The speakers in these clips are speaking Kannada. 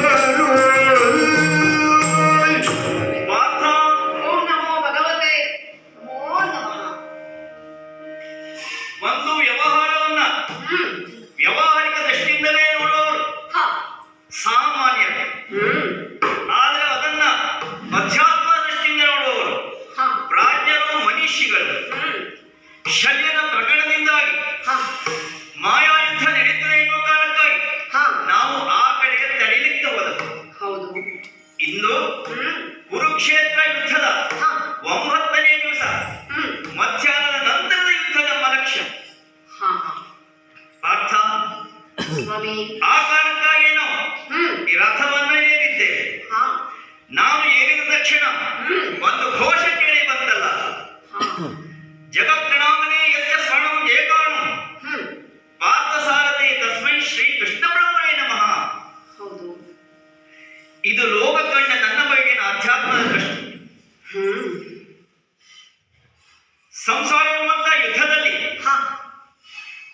нас ಮಧ್ಯಾಹ್ನದ ನಂತರದ ಯುದ್ಧ ನಮ್ಮ ಲಕ್ಷ್ಯ ಹ ಹ. ಪಾರ್ಥ ಆ ಕಾರಣಕ್ಕಾಗಿ ನಾವು ಈ ರಥವನ್ನ ಏರಿದ್ದೇವೆ. ಹ. ನಾವು ಏರಿದ ತಕ್ಷಣ ಹ್ಮ್ ಒಂದು ಘೋಷ ಕೇಳಿ ಬಂತಲ್ಲ ಹ ಜಗತ್ಪ್ರಣಾಮನೇ ಯಸ್ಯ ಸ್ವರ್ಣಂ ಏಕಾಣು ಹ್ಮ್ ಪಾರ್ಥಸಾರಥಿ ತಸ್ಮೈ ಶ್ರೀ ಕೃಷ್ಣ ಬ್ರಹ್ಮಣೇ ನಮಃ ಹೌದು ಇದು ಲೋಕ ಕಂಡ ನನ್ನ ಬಗೆಗಿನ ಅಧ್ಯಾತ್ಮದ ದೃಷ್ಟಿ ಹ್ಮ್ ಸಂಸಾರ ಎಂಬಂತ ಯುದ್ಧದಲ್ಲಿ ಹ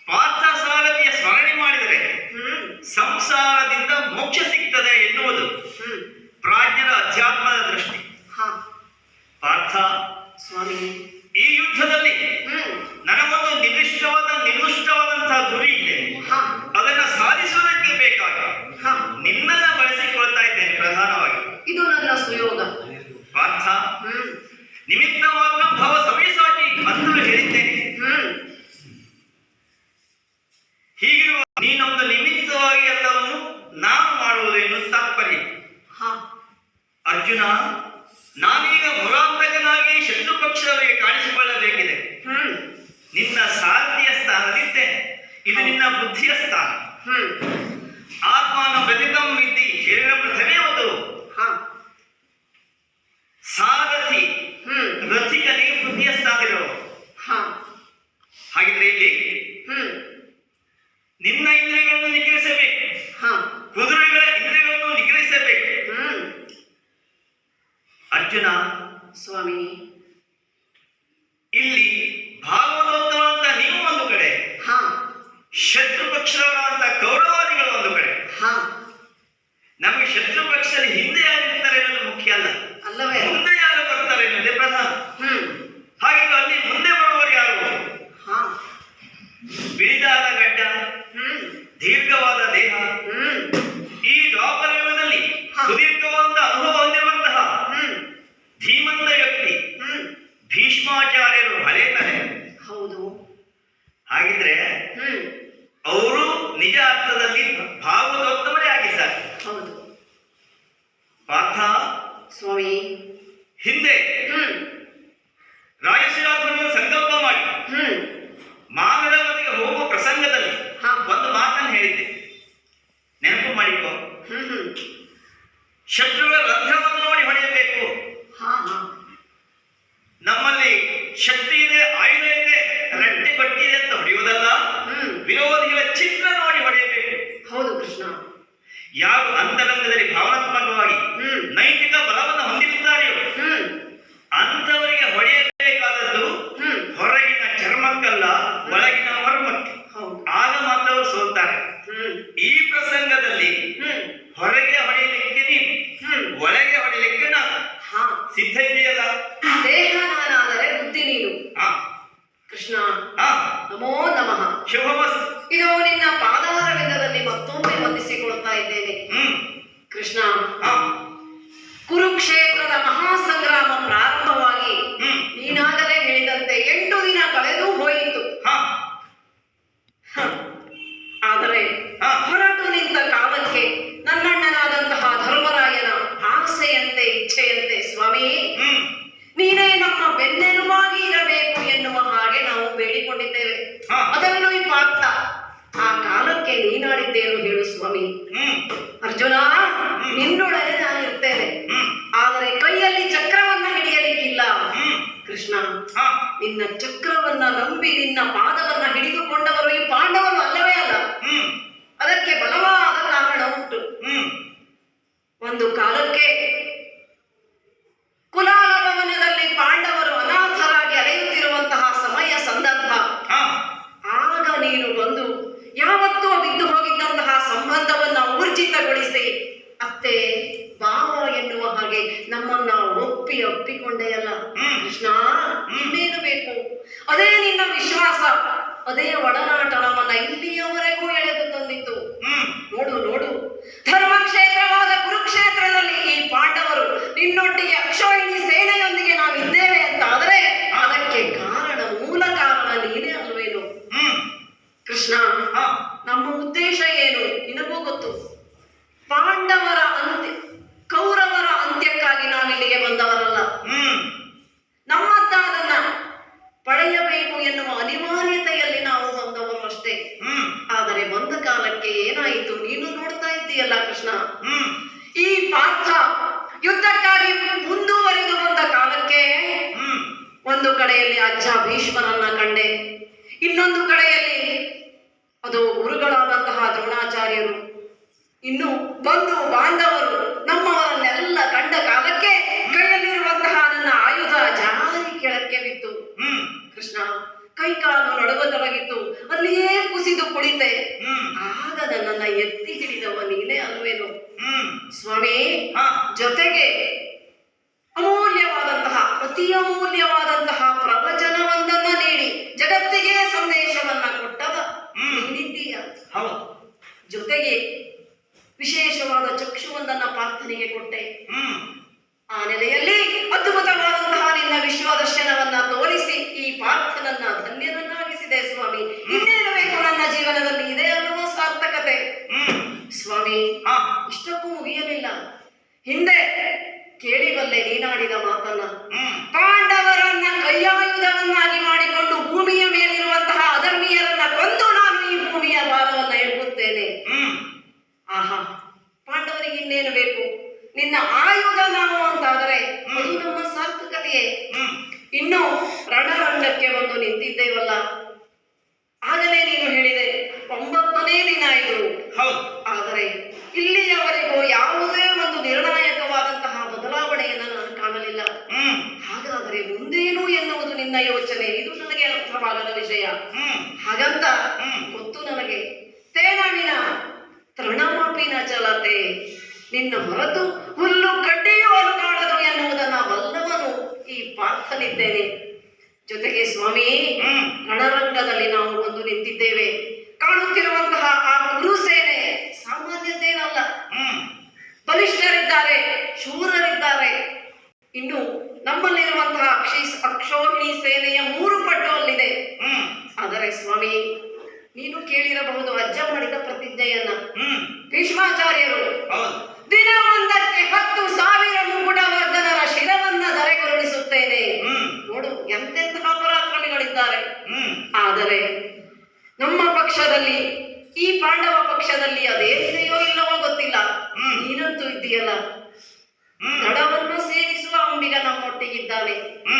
ಪಾರ್ಥಸಾರಥಿಯ ಸ್ಮರಣೆ ಮಾಡಿದರೆ ಹ್ಮ್ ಸಂಸಾರದಿಂದ ಮೋಕ್ಷ ಸಿಗ್ತದೆ ಎನ್ನುವುದು ಪ್ರಾಜ್ಞರ ಅಧ್ಯಾತ್ಮದ ದೃಷ್ಟಿ. ಹ. ಪಾರ್ಥ ಸ್ವಾಮಿ. ಈ ಯುದ್ಧದಲ್ಲಿ ನನಗೊಂದು ನಿರ್ದಿಷ್ಟವಾದ ನಿರ್ದಿಷ್ಟವಾದಂತಹ ಗುರಿ ಇದೆ. ಅದನ್ನು ಸಾಧಿಸುವುದಕ್ಕೆ ಬೇಕಾದ ಹ. ನಿನ್ನನ್ನ ಬಳಸಿಕೊಳ್ತಾ ಇದ್ದೇನೆ ಪ್ರಧಾನವಾಗಿ. ಇದು ನನ್ನ ಸುಯೋಗ. ಪಾರ್ಥ ನಿನ್ನ ಆತ್ಮನ ಪ್ರತಿತಂ ವಿದ್ದಿ ಶರೀರ ಪ್ರಥಮೇ ಒಂದು ಸಾರಥಿ. ರಥಿಕನಿಗೆ ಹ. ಹಾಗಿದ್ರೆ ಇಲ್ಲಿ ಹ್ಮ್ ನಿನ್ನ ಇಂದ್ರಿಯಗಳನ್ನು ನಿಗ್ರಹಿಸಬೇಕು ಹ ಕುದುರೆಗಳ ಇಂದ್ರಿಯಗಳನ್ನು ನಿಗ್ರಹಿಸಬೇಕು ಹ್ಮ್ ಅರ್ಜುನ ಸ್ವಾಮಿ ಇಲ್ಲಿ ಭಾಗವತೋತ್ತಮ ಅಂತ ನೀವು ಒಂದು ಕಡೆ ಹ ಶತ್ರು ಪಕ್ಷದವರಾದಂತ ಕೌರವಾದಿಗಳು ಒಂದು ಕಡೆ. ಹ. ನಮಗೆ ಶತ್ರು ಪಕ್ಷದಲ್ಲಿ ಹಿಂದೆ ಯಾರು ಇರ್ತಾರೆ ಅನ್ನೋದು ಮುಖ್ಯ ಅಲ್ಲ. ಅಲ್ಲವೇ? ಮುಂದೆ ಯಾರು ಬರ್ತಾರೆ ಅನ್ನೋದೇ ಪ್ರಧಾನ. ಹಾಗೆ ಅಲ್ಲಿ ಮುಂದೆ ಬರುವವರು ಯಾರು ಹ ಬಿಳಿದಾದ ಗಡ್ಡ ಹ್ಮ್ ದೀರ್ಘವಾದ ದೇಹ ಹ್ಮ್ ಈ ದ್ವಾಪರ ಯುಗದಲ್ಲಿ ಹಾ. ಸುದೀರ್ಘವಾದ ಅನುಭವ ಹೊಂದಿರುವಂತಹ ಹ್ಮ್ ಧೀಮಂತ ವ್ಯಕ್ತಿ ಹ್ಮ್ ಭೀಷ್ಮಾಚಾರ್ಯರು ಹಳೆತಾರೆ ಹೌದು ಹಾಗಿದ್ರೆ ಹ್ಮ್ ಅವರು ನಿಜ ಅರ್ಥದಲ್ಲಿ ಭಾಗವತೋತ್ತಮರೇ ಆಗಿದ್ದಾರೆ ಹೌದು ಪಾರ್ಥ ಸ್ವಾಮಿ ಹಿಂದೆ ರಾಯಶಿರಾತ್ಮನ ಸಂಕಲ್ಪ ಮಾಡಿ. ಹ್ಮ್. ಮಾನವರಿಗೆ ಹೋಗುವ ಪ್ರಸಂಗದಲ್ಲಿ. ಒಂದು ಮಾತನ್ನು ಹೇಳಿದ್ದೆ. ನೆನಪು ಮಾಡಿಕೊ. ಶತ್ರುಗಳ ರಂಧ್ರವನ್ನು ನೋಡಿ ಹೊಡೆಯಬೇಕು. ನಮ್ಮಲ್ಲಿ ಶಕ್ತಿ ಇದೆ ಆಯುಧ ಇದೆ ರಟ್ಟೆ ಇದೆ ಅಂತ ಹೊಡೆಯುವುದಲ್ಲ? ವಿರೋಧಿಗಳ ಚಿತ್ರ ನೋಡಿ ಹೊಡೆಯಬೇಕು. ಹೌದು ಕೃಷ್ಣ. ಯಾರು ಅಂತರಂಗದಲ್ಲಿ ಭಾವನಾತ್ಮಕವಾಗಿ ನೈತಿಕ ಅಂಥವರಿಗೆ ಹೊಡೆಯಬೇಕಾದದ್ದು ಹೊರಗಿನ ಚರ್ಮಕ್ಕಲ್ಲ ಒಳಗಿನ ಮರ್ಮಕ್ಕೆ ಆಗ ಮಾತ್ರ ಅವರು ಸೋಲ್ತಾರೆ. ಈ ಪ್ರಸಂಗದಲ್ಲಿ ಹೊರಗೆ ಹೊಡೆಯಲಿಕ್ಕೆ ನೀನು. ಒಳಗೆ ಹೊಡೆಯಲಿಕ್ಕೆ ನಾನು. ಹಾ. ಸಿದ್ಧ ಇದೆಯಲ್ಲ? ದೇಹ ನಾನಾದರೆ ಬುದ್ಧಿ ನೀನು. ಕೃಷ್ಣ. ನಮೋ ನಮಃ. ಶುಭಮಸ್ತು ಇದು ನಿನ್ನ ಪಾದಾರವಿಂದದಲ್ಲಿ ಮತ್ತೊಮ್ಮೆ ವಂದಿಸಿಕೊಳ್ತಾ ಇದ್ದೇನೆ. ಹ್ಮ್. ಕೃಷ್ಣ. ಕುರುಕ್ಷೇತ್ರದ ಮಹಾಸಂಗ್ರಾಮ ಪ್ರಾರಂಭವಾಗಿ ನೀನಾಗಲೇ ಹೇಳಿದಂತೆ ಎಂಟು ದಿನ ಕಳೆದು ಹೋಯಿತು. ಆದರೆ ಹೊರ ಆದರೆ ಹಾ. ಹೊರಟು ನಿಂತ ಕಾಲಕ್ಕೆ ನನ್ನಣ್ಣನಾದಂತಹ ಧರ್ಮರಾಯನ ಆಸೆಯಂತೆ ಇಚ್ಛೆಯಂತೆ ಸ್ವಾಮಿ ಹ್ಮ್ ನೀನೇ ನಮ್ಮ ಬೆನ್ನೆಲುಬಾಗಿ ಇರಬೇಕು ಎನ್ನುವ ಹಾಗೆ ನಾವು ಬೇಡಿಕೊಂಡಿದ್ದೇವೆ ಹಾ. ಅದನ್ನು ಈ ಪಾತ್ರ ಆ ಕಾಲಕ್ಕೆ ನೀನಾಡಿದ್ದೇನು ಹೇಳು ಸ್ವಾಮಿ ಹ್ಮ್ ಅರ್ಜುನ ನಿನ್ನೊಡನೆ ನಾನು ಇರ್ತೇನೆ ಹ್ಮ್ ಆದರೆ ಕೈಯಲ್ಲಿ ಚಕ್ರವನ್ನ ಹಿಡಿಯಲಿಕ್ಕಿಲ್ಲ ಹ್ಮ್ ಕೃಷ್ಣ ನಿನ್ನ ಚಕ್ರವನ್ನ ನಂಬಿ ನಿನ್ನ ಪಾದವನ್ನ ಹಿಡಿದುಕೊಂಡವರು ಈ ಪಾಂಡವರು ಅಲ್ಲವೇ ಅಲ್ಲ? ಹ್ಮ್. ಅದಕ್ಕೆ ಬಲವಾದ ಕಾರಣ ಉಂಟು. ಹ್ಮ್. ಒಂದು ಕಾಲಕ್ಕೆ ಕುಲಾಲ ಭವನದಲ್ಲಿ ಪಾಂಡವರು ಅನಾಥರಾಗಿ ಅಲೆಯುತ್ತಿರುವಂತಹ ಸಮಯ ಸಂದರ್ಭ ಹಾ ಆಗ ನೀನು ಬಂದು ಯಾವತ್ತೋ ಬಿದ್ದು ಹೋಗಿದ್ದಂತಹ ಸಂಬಂಧವನ್ನ ಊರ್ಜಿತಗೊಳಿಸಿ ಅತ್ತೆ ಬಾವ ಎನ್ನುವ ಹಾಗೆ ನಮ್ಮನ್ನ ಒಪ್ಪಿ ಒಪ್ಪಿಕೊಂಡೆಯಲ್ಲ ಹ್ಮ್. ಕೃಷ್ಣ ಇನ್ನೇನು ಬೇಕು ಅದೇ ನಿನ್ನ ವಿಶ್ವಾಸ ಅದೇ ಒಡನಾಟ ನಮ್ಮನ್ನ ಇಲ್ಲಿಯವರೆಗೂ ಎಳೆದು ತಂದಿತ್ತು ಹ್ಮ್ ನೋಡು ನೋಡು ಧರ್ಮಕ್ಷೇತ್ರವಾದ ಕುರುಕ್ಷೇತ್ರದಲ್ಲಿ ಈ ಪಾಂಡವರು ನಿನ್ನೊಟ್ಟಿಗೆ ಅಕ್ಷೋಹಿಣಿ ಸೇನೆಯೊಂದಿಗೆ ನಾವಿದ್ದೇವೆ ಅಂತ ಆದರೆ ಅದಕ್ಕೆ ಕಾರಣ ಮೂಲ ಕಾರಣ ನೀನೇ ಅಲ್ವೇನು ಹ್ಮ್ ಕೃಷ್ಣ ಹಾ ನಮ್ಮ ಉದ್ದೇಶ ಏನು ನಿನಗೂ ಗೊತ್ತು ಪಾಂಡವರ ಅಂತ್ಯ ಕೌರವರ ಅಂತ್ಯಕ್ಕಾಗಿ ನಾವಿಲ್ಲಿಗೆ ಬಂದವರಲ್ಲ ಹ್ಮ್ ನಮ್ಮದ್ದಾದನ್ನ ಪಡೆಯಬೇಕು ಎನ್ನುವ ಅನಿವಾರ್ಯತೆಯಲ್ಲಿ ನಾವು ಬಂದವರು ಅಷ್ಟೇ ಹ್ಮ್ ಆದರೆ ಬಂದ ಕಾಲಕ್ಕೆ ಏನಾಯಿತು ನೀನು ನೋಡ್ತಾ ಇದ್ದೀಯಲ್ಲ ಕೃಷ್ಣ ಹ್ಮ್ ಈ ಪಾರ್ಥ ಯುದ್ಧಕ್ಕಾಗಿ ಮುಂದುವರಿದು ಬಂದ ಕಾಲಕ್ಕೆ ಹ್ಮ್ ಒಂದು ಕಡೆಯಲ್ಲಿ ಅಜ್ಜ ಭೀಷ್ಮರನ್ನ ಕಂಡೆ. ಇನ್ನೊಂದು ಕಡೆಯಲ್ಲಿ ಅದು ಗುರುಗಳಾದಂತಹ ದ್ರೋಣಾಚಾರ್ಯರು ಇನ್ನು ಬಂಧು ಬಾಂಧವರು ನಮ್ಮವರನ್ನೆಲ್ಲ ಕಂಡ ಕಾಲಕ್ಕೆ ಕೈಯಲ್ಲಿರುವಂತಹ ನನ್ನ ಆಯುಧ ಜಾರಿ ಕೆಳಕ್ಕೆ ಬಿತ್ತು. ಹ್ಮ್. ಕೃಷ್ಣ ಕೈಕಾಲು ನಡುಗತೊಡಗಿತ್ತು ಅಲ್ಲಿಯೇ ಕುಸಿದು ಕುಳಿತೆ. ಆಗ ನನ್ನನ್ನ ಎತ್ತಿ ಹಿಡಿದವ ನೀನೇ ಅಲ್ವೇನು? ಸ್ವಾಮಿ ಜೊತೆಗೆ ಅಮೂಲ್ಯವಾದಂತಹ ಅತಿ ಅಮೂಲ್ಯವಾದಂತಹ ಜೊತೆಗೆ ವಿಶೇಷವಾದ ಚಕ್ಷುವೊಂದನ್ನ ಪ್ರಾರ್ಥನೆಗೆ ಕೊಟ್ಟೆ. ಹ್ಮ್. ಆ ನೆಲೆಯಲ್ಲಿ ಅದ್ಭುತವಾದಂತಹ ನಿನ್ನ ವಿಶ್ವದರ್ಶನವನ್ನ ತೋರಿಸಿ ಈ ಪಾರ್ಥನನ್ನ ಧನ್ಯನನ್ನಾಗಿಸಿದೆ ಸ್ವಾಮಿ. ಇನ್ನೇನು ಬೇಕು ನನ್ನ ಜೀವನದಲ್ಲಿ? ಇದೆ ಅನ್ನುವ ಸಾರ್ಥಕತೆ? ಸ್ವಾಮಿ ಇಷ್ಟಕ್ಕೂ ಮುಗಿಯಲಿಲ್ಲ. ಹಿಂದೆ ಕೇಳಿಬಲ್ಲೆ ನೀನಾಡಿದ ಮಾತನ್ನ. ಪಾಂಡವರನ್ನ ಕೈಯಾಯುಧವನ್ನಾಗಿ ಮಾಡಿಕೊಂಡು ಭೂಮಿಯ ಮೇಲಿರುವಂತಹ ಅಧರ್ಮೀಯರನ್ನ ಕೊಂದು ನಾನು ಈ ಭೂಮಿಯ ಭಾರವನ್ನ ಎಳುತ್ತೇನೆ ಹ್ಮ್ ಆಹಾ ಪಾಂಡವರಿಗೆ ಇನ್ನೇನು ಬೇಕು ನಿನ್ನ ಆಯುಧ ನಾವು ಅಂತಾದರೆ ಅದು ನಮ್ಮ ಸಾರ್ಥಕತೆಯೇ ಇನ್ನು ರಣರಂಗಕ್ಕೆ ಬಂದು ನಿಂತಿದ್ದೇವಲ್ಲ. ಆಗಲೇ ನೀನು ಹೇಳಿದೆ ಒಂಬತ್ತನೇ ದಿನ ಇದು. ಹೌದು. ಆದರೆ ಇಲ್ಲಿಯವರೆಗೂ ಯಾವುದೇ ಒಂದು ನಿರ್ಣಾಯಕವಾದಂತಹ ಬದಲಾವಣೆಯನ್ನು ನಾನು ಕಾಣಲಿಲ್ಲ. ಹ್ಮ್. ಹಾಗಾದರೆ ಮುಂದೇನು ಎನ್ನುವುದು ನಿನ್ನ ಯೋಚನೆ? ಇದು ನನಗೆ ಅರ್ಥವಾಗದ ವಿಷಯ. ಹ್ಮ್. ಹಾಗಂತ. ಗೊತ್ತು ನನಗೆ. ತೇನಾಳಿನ ತೃಣಮಾಪಿನ ಚಲತೆ. ನಿನ್ನ ಹೊರತು ಹುಲ್ಲು ಕಡ್ಡಿಯೂ ಅಲುಗಾಡದು ಎನ್ನುವುದನ್ನ ಬಲ್ಲವನು ಈ ಪಾರ್ಥನಿದ್ದೇನೆ ಜೊತೆಗೆ ಸ್ವಾಮಿ ರಣರಂಗದಲ್ಲಿ ನಾವು ಬಂದು ನಿಂತಿದ್ದೇವೆ. ಕಾಣುತ್ತಿರುವಂತಹ ಆ ಗುರುಸೇನೆ ಸಾಮಾನ್ಯದ್ದೇನಲ್ಲ ಹ್ಮ್. ಬಲಿಷ್ಠರಿದ್ದಾರೆ ಶೂರರಿದ್ದಾರೆ. ಇನ್ನು ನಮ್ಮಲ್ಲಿರುವಂತಹ ಅಕ್ಷಿ ಅಕ್ಷೋಹಿಣಿ ಸೇನೆಯ ಮೂರು ಪಟ್ಟು ಅಲ್ಲಿದೆ ಹ್ಮ್. ಆದರೆ ಸ್ವಾಮಿ ನೀನು ಕೇಳಿರಬಹುದು ಅಜ್ಜ ಮಾಡಿದ ಪ್ರತಿಜ್ಞೆಯನ್ನ. ಹ್ಮ್. ಭೀಷ್ಮಾಚಾರ್ಯರು ದಿನವೊಂದಕ್ಕೆ ಹತ್ತು ಸಾವಿರ ಮುಗುಡವರ್ಧನರ ಶಿರವನ್ನ ಧರೆಗೊರಳಿಸುತ್ತೇನೆ. ನೋಡು ಎಂತೆಂತಹ ಪರಾಕ್ರಮಿಗಳಿದ್ದಾರೆ. ಆದರೆ ನಮ್ಮ ಪಕ್ಷದಲ್ಲಿ ಈ ಪಾಂಡವ ಪಕ್ಷದಲ್ಲಿ ಅದೇನಿದೆಯೋ ಇಲ್ಲವೋ ಗೊತ್ತಿಲ್ಲ. ನೀನಂತೂ ಇದ್ದೀಯಲ್ಲ. ನಡವನ್ನು ಸೇರಿಸುವ ಅಂಬಿಗ ನಮ್ಮೊಟ್ಟಿಗಿದ್ದಾನೆ.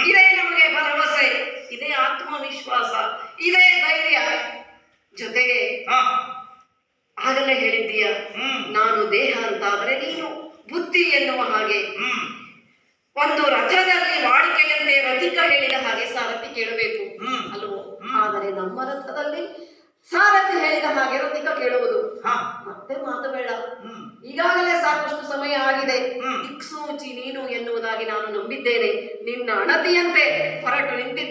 ಇದೇ ನಮಗೆ ಭರವಸೆ ಇದೇ ಆತ್ಮವಿಶ್ವಾಸ ಇದೇ ಧೈರ್ಯ. ಜೊತೆಗೆ ಆಗಲೇ ಹೇಳಿದ್ದೀಯ. ನಾನು ದೇಹ ಅಂತ ಆದರೆ ನೀನು ಬುದ್ಧಿ ಎನ್ನುವ ಹಾಗೆ. ಒಂದು ರಥದಲ್ಲಿ ವಾಡಿಕೆಯಂತೆ ರಥಿಕ ಹೇಳಿದ ಹಾಗೆ ಸಾರಥಿ ಕೇಳಬೇಕು. ಅಲ್ವೋ ಆದರೆ ನಮ್ಮ ರಥದಲ್ಲಿ ಸಾರಥಿ ಹೇಳಿದ ಹಾಗೆ ರಥಿಕ ಕೇಳುವುದು. ಹಾ. ಮತ್ತೆ ಮಾತು ಬೇಡ. ಈಗಾಗಲೇ ಸಾಕಷ್ಟು ಸಮಯ ಆಗಿದೆ. ದಿಕ್ಸೂಚಿ ನೀನು ಎನ್ನುವುದಾಗಿ ನಾನು ನಂಬಿದ್ದೇನೆ. ನಿನ್ನ ಅಣತಿಯಂತೆ ಹೊರಟು ನಿಂತಿದ್ದೇನೆ.